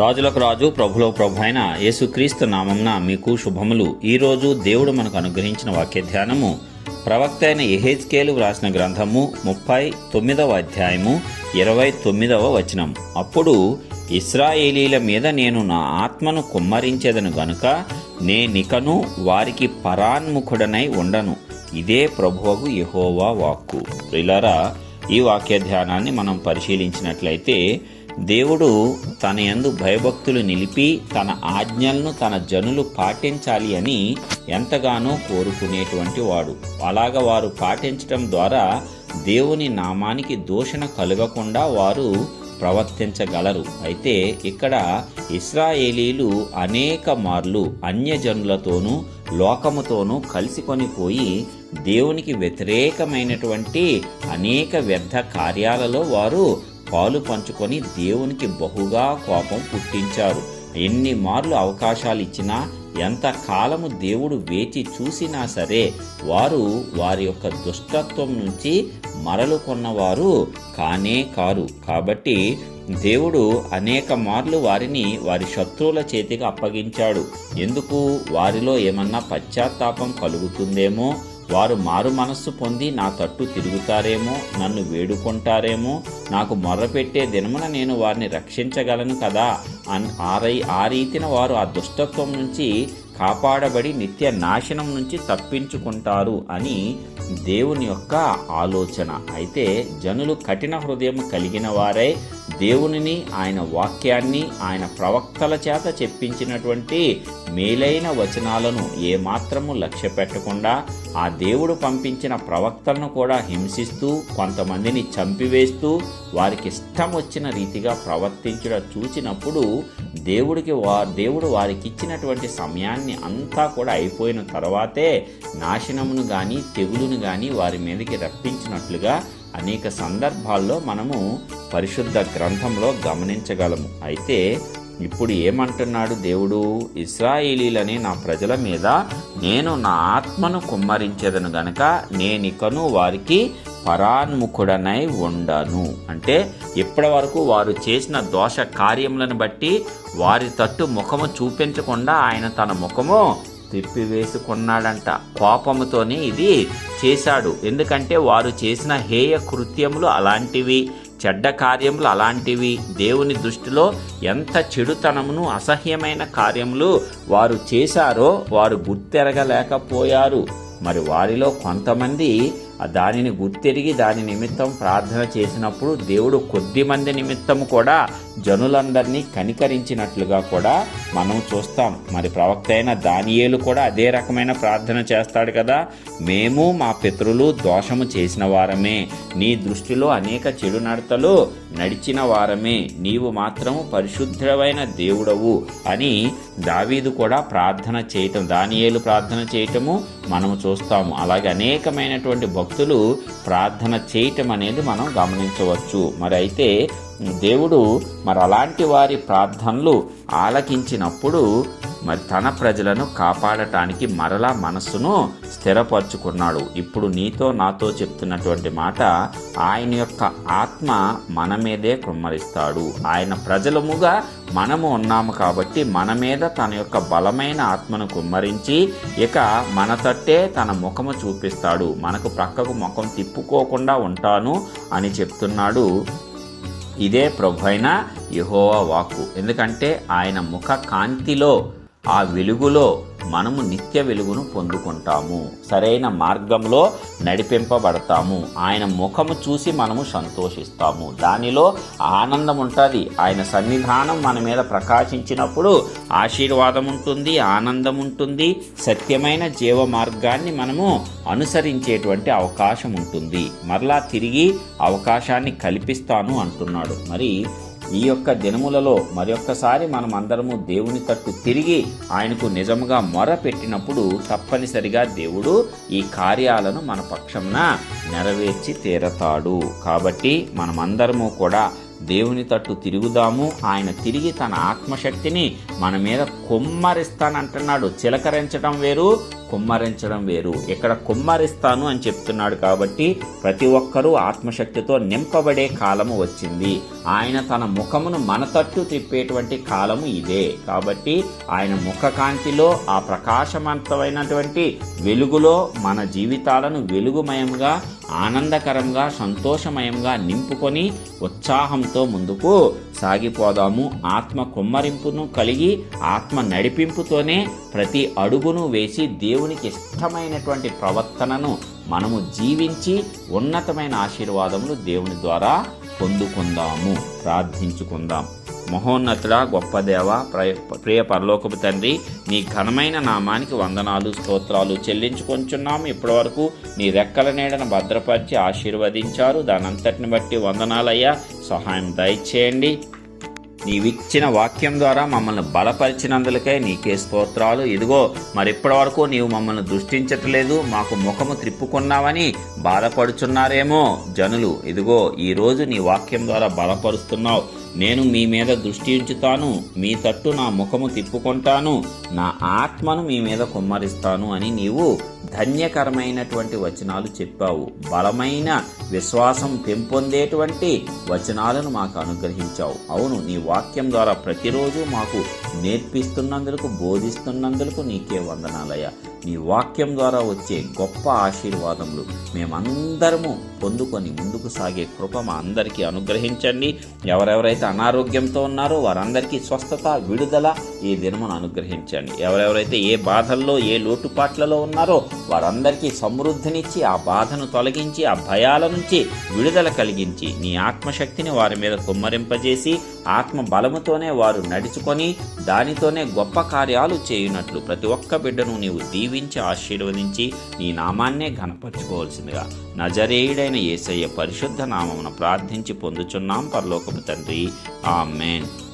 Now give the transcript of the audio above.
రాజులకు రాజు ప్రభులో ప్రభు అయిన యేసుక్రీస్తు నామంన మీకు శుభములు. ఈరోజు దేవుడు మనకు అనుగ్రహించిన వాక్య ధ్యానము ప్రవక్త అయిన ఎహెజ్కేలు వ్రాసిన గ్రంథము ముప్పై తొమ్మిదవ అధ్యాయము ఇరవై తొమ్మిదవ వచనం. అప్పుడు ఇస్రాయేలీల మీద నేను నా ఆత్మను కుమ్మరించేదను గనుక నేనికను వారికి పరాన్ముఖుడనై ఉండను. ఇదే ప్రభువగు యహోవా వాక్కు. ప్రిలరా ఈ వాక్య ధ్యానాన్ని మనం పరిశీలించినట్లయితే దేవుడు తన యందు భయభక్తులు నిలిపి తన ఆజ్ఞలను తన జనులు పాటించాలి అని ఎంతగానో కోరుకునేటువంటి వాడు. అలాగ వారు పాటించడం ద్వారా దేవుని నామానికి దూషణ కలగకుండా వారు ప్రవర్తించగలరు. అయితే ఇక్కడ ఇస్రాయేలీలు అనేక మార్లు అన్యజనులతోనూ లోకముతోనూ కలిసికొని పోయి దేవునికి వ్యతిరేకమైనటువంటి అనేక వ్యర్థ కార్యాలలో వారు పాలు పంచుకొని దేవునికి బహుగా కోపం పుట్టించారు. ఎన్ని మార్లు అవకాశాలు ఇచ్చినా ఎంత కాలము దేవుడు వేచి చూసినా సరే వారు వారి యొక్క దుష్టత్వం నుంచి మరలు కొన్నవారు కానే కారు. కాబట్టి దేవుడు అనేక మార్లు వారిని వారి శత్రువుల చేతికి అప్పగించాడు. ఎందుకు? వారిలో ఏమన్నా పశ్చాత్తాపం కలుగుతుందేమో? వారు మారు మనస్సు పొంది నా తట్టు తిరుగుతారేమో నన్ను వేడుకుంటారేమో నాకు మొర్రపెట్టే దినమున నేను వారిని రక్షించగలను కదా అన్ ఆరై ఆ రీతిన వారు ఆ దుష్టత్వం నుంచి కాపాడబడి నిత్య నాశనం నుంచి తప్పించుకుంటారు అని దేవుని యొక్క ఆలోచన. అయితే జనులు కఠిన హృదయం కలిగిన వారై దేవునిని ఆయన వాక్యాన్ని ఆయన ప్రవక్తల చేత చెప్పించినటువంటి మేలైన వచనాలను ఏమాత్రము లక్ష్య పెట్టకుండా ఆ దేవుడు పంపించిన ప్రవక్తలను కూడా హింసిస్తూ కొంతమందిని చంపివేస్తూ వారికి ఇష్టం వచ్చిన రీతిగా ప్రవర్తించడం చూచినప్పుడు దేవుడికి వా దేవుడు వారికి ఇచ్చినటువంటి సమయాన్ని అంతా కూడా అయిపోయిన తర్వాతే నాశనమును కానీ తెగులును కానీ వారి మీదకి రప్పించినట్లుగా అనేక సందర్భాల్లో మనము పరిశుద్ధ గ్రంథంలో గమనించగలము. అయితే ఇప్పుడు ఏమంటున్నాడు దేవుడు? ఇస్రాయేలీలని నా ప్రజల మీద నేను నా ఆత్మను కుమ్మరించేదను గనక నేనికను వారికి పరాన్ముఖుడనై ఉండను. అంటే ఇప్పటి వరకు వారు చేసిన దోష కార్యములను బట్టి వారి తట్టు ముఖము చూపించకుండా ఆయన తన ముఖము తిప్పివేసుకున్నాడంట. కోపముతోనే ఇది చేశాడు. ఎందుకంటే వారు చేసిన హేయ కృత్యములు అలాంటివి. చెడ్డ కార్యములు అలాంటివి దేవుని దృష్టిలో ఎంత చెడుతనమును అసహ్యమైన కార్యములు వారు చేశారో వారు గుర్తెరగలేకపోయారు. మరి వారిలో కొంతమంది దానిని గుర్తెరిగి దాని నిమిత్తం ప్రార్థన చేసినప్పుడు దేవుడు కొద్ది మంది నిమిత్తం కూడా జనులందరినీ కనికరించినట్లుగా కూడా మనం చూస్తాం. మరి ప్రవక్త అయిన దానియేలు కూడా అదే రకమైన ప్రార్థన చేస్తాడు కదా. మేము మా పితరులు దోషము చేసిన వారమే. నీ దృష్టిలో అనేక చెడు నడతలు నడిచిన వారమే. నీవు మాత్రము పరిశుద్ధమైన దేవుడవు అని దావీదు కూడా ప్రార్థన చేయటం దానియేలు ప్రార్థన చేయటము మనము చూస్తాము. అలాగే అనేకమైనటువంటి భక్తులు ప్రార్థన చేయటం అనేది మనం గమనించవచ్చు. మరి అయితే దేవుడు మరి అలాంటి వారి ప్రార్థనలు ఆలకించినప్పుడు మరి తన ప్రజలను కాపాడటానికి మరలా మనస్సును స్థిరపరుచుకున్నాడు. ఇప్పుడు నీతో నాతో చెప్తున్నటువంటి మాట ఆయన యొక్క ఆత్మ మన మీదే కుమ్మరిస్తాడు. ఆయన ప్రజలముగా మనము ఉన్నాము కాబట్టి మన మీద తన యొక్క బలమైన ఆత్మను కుమ్మరించి ఇక మన తట్టే తన ముఖము చూపిస్తాడు. మనకు ప్రక్కకు ముఖం తిప్పుకోకుండా ఉంటాను అని చెప్తున్నాడు ఇదే ప్రభు అయిన యహోవా వాక్కు. ఎందుకంటే ఆయన ముఖ కాంతిలో ఆ వెలుగులో మనము నిత్య వెలుగును పొందుకుంటాము. సరైన మార్గంలో నడిపింపబడతాము. ఆయన ముఖము చూసి మనము సంతోషిస్తాము. దానిలో ఆనందం ఉంటుంది. ఆయన సన్నిధానం మన మీద ప్రకాశించినప్పుడు ఆశీర్వాదం ఉంటుంది ఆనందం ఉంటుంది. సత్యమైన జీవ మార్గాన్ని మనము అనుసరించేటువంటి అవకాశం ఉంటుంది. మరలా తిరిగి అవకాశాన్ని కల్పిస్తాను అంటున్నాడు. మరి ఈ యొక్క దినములలో మరొక్కసారి మనం అందరము దేవుని తట్టు తిరిగి ఆయనకు నిజముగా మొర పెట్టినప్పుడు తప్పనిసరిగా దేవుడు ఈ కార్యాలను మన పక్షంన నెరవేర్చి తీరతాడు. కాబట్టి మనమందరము కూడా దేవుని తట్టు తిరుగుదాము ఆయన తిరిగి తన ఆత్మశక్తిని మన మీద కొమ్మరిస్తానంటున్నాడు. చిలకరించడం వేరు కుమ్మరించడం వేరు. ఇక్కడ కుమ్మరిస్తాను అని చెప్తున్నాడు కాబట్టి ప్రతి ఒక్కరూ ఆత్మశక్తితో నింపబడే కాలము వచ్చింది. ఆయన తన ముఖమును మన తట్టు తిప్పేటువంటి కాలము ఇదే. కాబట్టి ఆయన ముఖకాంతిలో ఆ ప్రకాశవంతమైనటువంటి వెలుగులో మన జీవితాలను వెలుగుమయంగా ఆనందకరంగా సంతోషమయంగా నింపుకొని ఉత్సాహంతో ముందుకు సాగిపోదాము. ఆత్మ కుమ్మరింపును కలిగి ఆత్మ నడిపింపుతోనే ప్రతి అడుగును వేసి దేవునికి ఇష్టమైనటువంటి ప్రవర్తనను మనము జీవించి ఉన్నతమైన ఆశీర్వాదములు దేవుని ద్వారా పొందుకుందాము. ప్రార్థించుకుందాం. మహోన్నతుడ గొప్ప దేవ ప్రియ పరలోకపు తండ్రి నీ ఘనమైన నామానికి వందనాలు స్తోత్రాలు చెల్లించుకొంచున్నాము. ఇప్పటివరకు నీ రెక్కల నీడను భద్రపరిచి ఆశీర్వదించారు. దానంతటిని బట్టి వందనాలయ్యా. సహాయం దయచేయండి. నీవిచ్చిన వాక్యం ద్వారా మమ్మల్ని బలపరిచినందులకే నీకే స్తోత్రాలు. ఇదిగో మరిప్పటి వరకు నీవు మమ్మల్ని దృష్టించట్లేదు మాకు ముఖము త్రిప్పుకున్నావని బాధపడుచున్నారేమో జనులు. ఇదిగో ఈరోజు నీ వాక్యం ద్వారా బలపరుస్తున్నావు. నేను మీ మీద దృష్టి ఉంచుతాను మీ తట్టు నా ముఖము తిప్పుకుంటాను నా ఆత్మను మీ మీద కుమ్మరిస్తాను అని నీవు ధన్యకరమైనటువంటి వచనాలు చెప్పావు. బలమైన విశ్వాసం పెంపొందేటువంటి వచనాలను మాకు అనుగ్రహించావు. అవును నీ వాక్యం ద్వారా ప్రతిరోజు మాకు నేర్పిస్తున్నందుకు బోధిస్తున్నందుకు నీకే వందనాలయ్యా. నీ వాక్యం ద్వారా వచ్చే గొప్ప ఆశీర్వాదములు మేమందరము పొందుకొని ముందుకు సాగే కృప మా అందరికీ అనుగ్రహించండి. ఎవరెవరైతే అనారోగ్యంతో ఉన్నారో వారందరికీ స్వస్థత విడుదల ఈ దినమును అనుగ్రహించండి. ఎవరెవరైతే ఏ బాధల్లో ఏ లోటుపాట్లలో ఉన్నారో వారందరికీ సమృద్ధినిచ్చి ఆ బాధను తొలగించి ఆ భయాల నుంచి విడుదల కలిగించి నీ ఆత్మశక్తిని వారి మీద కుమ్మరింపజేసి ఆత్మ బలముతోనే వారు నడుచుకొని దానితోనే గొప్ప కార్యాలు చేయునట్లు ప్రతి ఒక్క బిడ్డను నీవు దీవించి ఆశీర్వదించి నీ నామాన్నే ఘనపరచుకోవాల్సిందిగా నజరేయుడైన యేసయ్య పరిశుద్ధ నామమున ప్రార్థించి పొందుచున్నాం పరలోకపు తండ్రి. ఆమెన్.